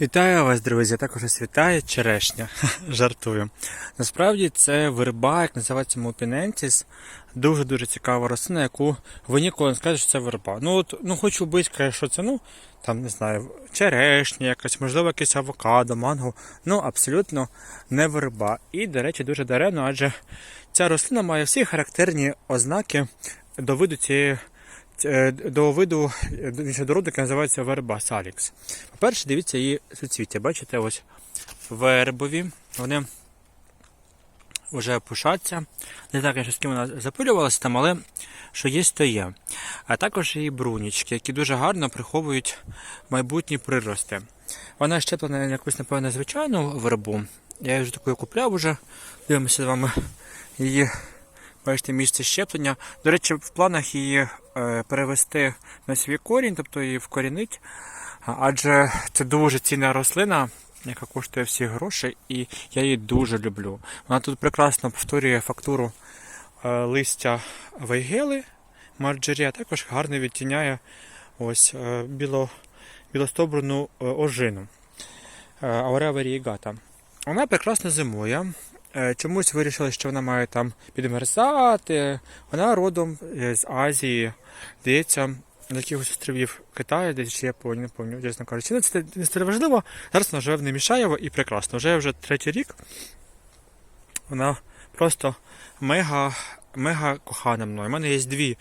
Вітаю вас, друзі! Також ось черешня. Жартую. Насправді це верба, як називається Мопінентіс. Дуже-дуже цікава рослина, яку ви ніколи не скажете, що це верба. Ну от, ну хочу близько, що це, ну, там, не знаю, черешня якась, можливо, якесь авокадо, манго. Ну, абсолютно не верба. І, до речі, дуже даремно, адже ця рослина має всі характерні ознаки до виду цієї до виду е, до роду, який називається верба салікс. По-перше, дивіться її суцвіття. Бачите, ось вербові. Вони вже пушаться. Не знаю, що з ким вона запилювалася там, але що є, то є. А також і брунічки, які дуже гарно приховують майбутні прирости. Вона щеплена на якусь, напевно, звичайну вербу. Я її вже такою купляв уже. Дивимося з вами її. Бачите, місце щеплення. До речі, в планах її е, перевести на свій корінь, тобто її вкорінити. Адже це дуже цінна рослина, яка коштує всі гроші, і я її дуже люблю. Вона тут прекрасно повторює фактуру е, листя вейгели марджері, а також гарно відтіняє ось е, біло, білостобрену ожину Aurea variegata. Вона прекрасно зимує. Е, чомусь вирішили, що вона має там підмерзати. Вона родом з Азії, здається, з якихось островів Китаю, десь чи Японії, не пам'ятаю, чесно кажучи. Ну, це не важливо. Зараз вона живе в Немішаєво і прекрасно. Вже вже третій рік. Вона просто мега мега кохана мною. У мене є дві.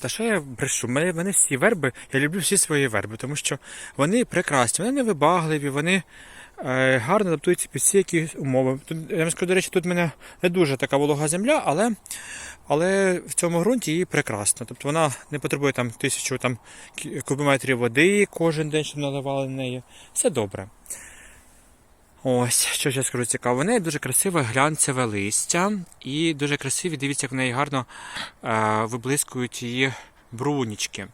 Та що я брешу? У мене всі верби, я люблю всі свої верби, тому що вони прекрасні, вони невибагливі, вони Е, гарно адаптується під всі якісь умови. Тут, я вам скажу, до речі, тут в мене не дуже така волога земля, але але в цьому ґрунті її прекрасно. Тобто вона не потребує там тисячу там, кубометрів води кожен день, щоб наливали на неї. Все добре. Ось, що я скажу цікаво. В неї дуже красиве глянцеве листя і дуже красиві, дивіться, як в неї гарно е, виблискують її брунічки.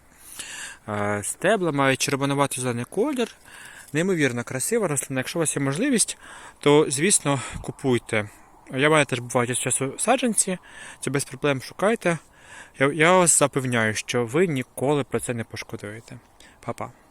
Е, стебла мають червонуватий зелений колір. Неймовірно красива рослина. Якщо у вас є можливість, то звісно купуйте. Я маю теж бувають часу саджанці, це без проблем шукайте. Я, я вас запевняю, що ви ніколи про це не пошкодуєте. Па-па.